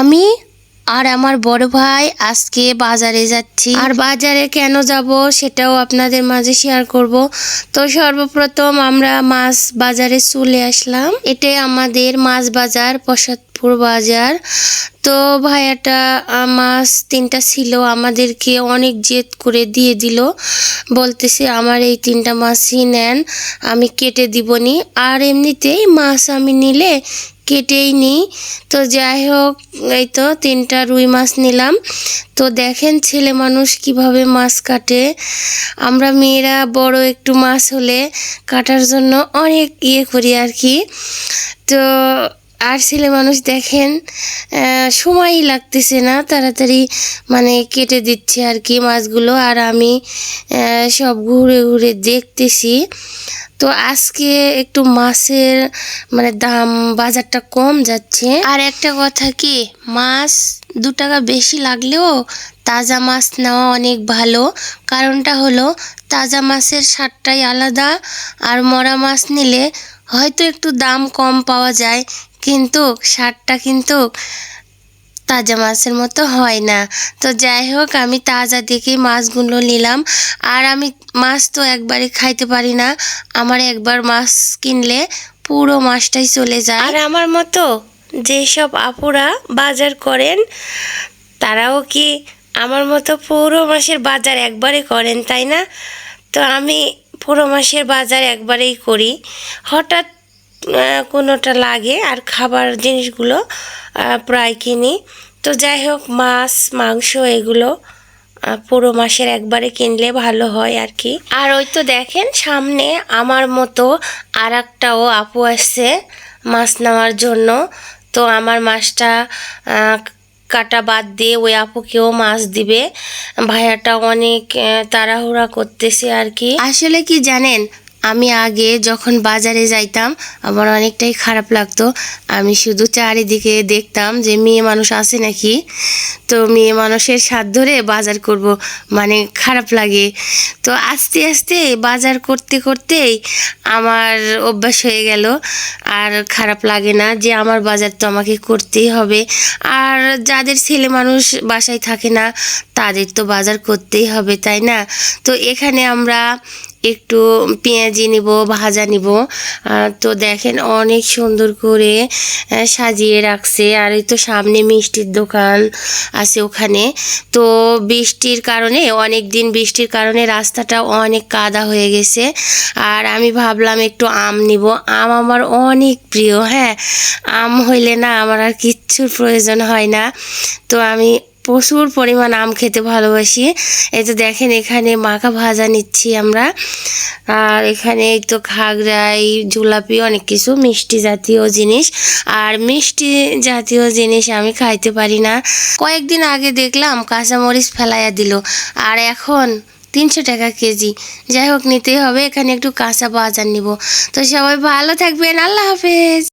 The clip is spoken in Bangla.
আমি আর আমার বড় ভাই আজকে বাজারে যাচ্ছি। আর বাজারে কেন যাব সেটাও আপনাদের মাঝে শেয়ার করব। তো সর্বপ্রথম আমরা মাছ বাজারে চলে আসলাম। এটাই আমাদের মাছ বাজার প্রসাদপুর বাজার তো ভাইয়াটা মাছ তিনটা ছিল, আমাদেরকে অনেক জেদ করে দিয়ে দিল। বলতেছে, আমার এই তিনটা মাছই নেন, আমি কেটে দিবনি। আর এমনিতেই মাছ আমি নিলে কেটেই নিই। তো যাই হোক, এই তো তিনটা রুই মাছ নিলাম। তো দেখেন ছেলে মানুষ কীভাবে মাছ কাটে। আমরা মেয়েরা বড় একটু মাছ হলে কাটার জন্য অনেক ইয়ে করি আর কি। তো আর ছেলে মানুষ দেখেন সময়ই লাগতেছে না, তাড়াতাড়ি মানে কেটে দিচ্ছে আর কি মাছগুলো। আর আমি সব ঘুরে ঘুরে দেখতেছি। তো আজকে একটু মাছের মানে দাম বাজারটা কম যাচ্ছে। আর একটা কথা কি, মাছ দু টাকা বেশি লাগলেও তাজা মাছ নেওয়া অনেক ভালো। কারণটা হলো, তাজা মাছের স্বাদটাই আলাদা, আর মরা মাছ নিলে হয়তো একটু দাম কম পাওয়া যায়। কিন্তু স্বাদটা কিন্তু তাজা মাছের মতো হয় না। তো যাই হোক, আমি তাজা দেখে মাছগুলো নিলাম। আর আমি মাছ তো একবারই খাইতে পারি না। আমার একবার মাছ কিনলে পুরো মাছটাই চলে যায়। আর আমার মতো যেসব আপুরা বাজার করেন, তারাও কি আমার মতো পুরো মাসের বাজার একবারে করেন, তাই না? তো আমি পুরো মাসের বাজার একবারেই করি। হঠাৎ কোনোটা লাগে আর খাবার জিনিসগুলো প্রায় কিনি। তো যাই হোক, মাছ, মাংস এগুলো পুরো মাসের একবারে কিনলে ভালো হয় আর কি। আর ওই তো দেখেন, সামনে আমার মতো আর একটাও আপু আসছে মাছ নেওয়ার জন্য। তো আমার মাছটা কাটা বাদ দিয়ে ওই আপুকেও মাছ দিবে। ভাইয়াটা অনেক তাড়াহুড়া করতেছে আর কি। আসলে কি জানেন আমি আগে যখন বাজারে যাইতাম, আমার অনেকটাই খারাপ লাগতো। আমি শুধু চারিদিকে দেখতাম যে মেয়ে মানুষ আছে নাকি। তো মেয়ে মানুষের সাথ ধরে বাজার করব মানে খারাপ লাগে। তো আস্তে আস্তে বাজার করতে করতেই আমার অভ্যাস হয়ে গেল। আর খারাপ লাগে না যে আমার বাজার তো আমাকে করতেই হবে। আর যাদের ছেলে মানুষ বাসায় থাকে না, তাদের তো বাজার করতেই হবে, তাই না? তো এখানে আমরা একটু পেঁয়াজি নিব, ভাজা নিব। তো দেখেন অনেক সুন্দর করে সাজিয়ে রাখছে। আর এই তো সামনে মিষ্টির দোকান আছে ওখানে। তো বৃষ্টির কারণে, অনেক দিন বৃষ্টির কারণে রাস্তাটা অনেক কাদা হয়ে গেছে। আর আমি ভাবলাম একটু আম নিব। আম আমার অনেক প্রিয় হ্যাঁ? আম হইলে না আমার আর কিচ্ছুর প্রয়োজন হয় না। তো আমি প্রচুর পরিমাণ আম খেতে ভালোবাসি। এই তো দেখেন এখানে মাখা ভাজা নিচ্ছি আমরা। আর এখানে এই তো খাগড়াই জুলাপি অনেক কিছু, মিষ্টি জাতীয় জিনিস। আর মিষ্টি জাতীয় জিনিস আমি খাইতে পারি না। কয়েকদিন আগে দেখলাম কাঁচামরিচ ফেলাইয়া দিল। আর এখন তিনশো টাকা কেজি। যাই হোক, নিতেই হবে। এখানে একটু কাঁচা বাজার নিব। তো সবাই ভালো থাকবেন। আল্লাহ হাফেজ।